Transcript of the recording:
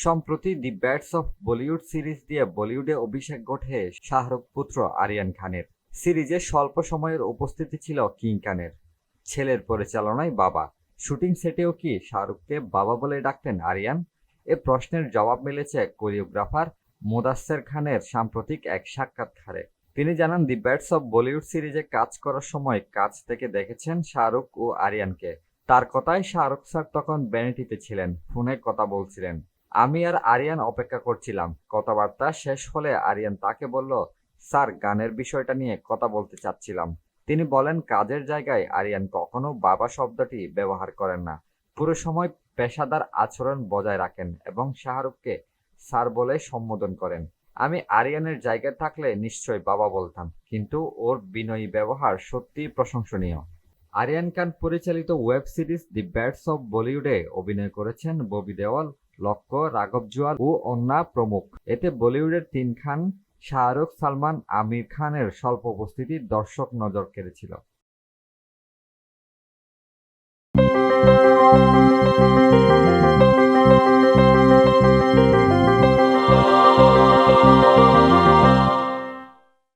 সম্প্রতি the bads of Bollywood series দিয়ে বলিউডে অভিষেক ঘটে শাহরুখ পুত্র আরিয়ান খানের। সিরিজে স্বল্প সময়ের উপস্থিতি ছিল কিং খানের। ছেলের পরিচালনায় বাবা। শুটিং সেটেও কি শাহরুখকে বাবা বলে ডাকতেন আরিয়ান? এ প্রশ্নের জবাব মিলেছে কোরিওগ্রাফার মোদাসের খানের সাম্প্রতিক এক সাক্ষাৎকারে। তিনি জানান দি ব্যাটস অফ বলিউড সিরিজে কাজ করার সময় কাজ থেকে দেখেছেন শাহরুখ ও আরিয়ানকে। তার কথায় শাহরুখ স্যার তখন ব্যানিটিতে ছিলেন, ফোনে কথা বলছিলেন। আমি আর আরিয়ান অপেক্ষা করছিলাম। কথাবার্তা শেষ হলে আরিয়ান তাকে বলল, স্যার, গানের বিষয়টা নিয়ে কথা বলতে চাচ্ছিলাম। তিনি বলেন, কাজের জায়গায় আরিয়ান কখনো বাবা শব্দটি ব্যবহার করেন না। পুরো সময় পেশাদার আচরণ বজায় রাখেন এবং শাহরুখকে স্যার বলে সম্বোধন করেন। আমি আরিয়ানের জায়গায় থাকলে নিশ্চয় বাবা বলতাম, কিন্তু ওর বিনয়ী ব্যবহার সত্যিই প্রশংসনীয়। আরিয়ান খান পরিচালিত web series the bads of বলিউডে অভিনয় করেছেন ববি দেওয়াল। লক্ষ্য রাঘব জোয়াল ও অন্যা প্রমুখ এতে বলিউডের তিন খান শাহরুখ সালমান আমির খানের স্বল্প উপস্থিতি দর্শক নজর কেড়েছিল।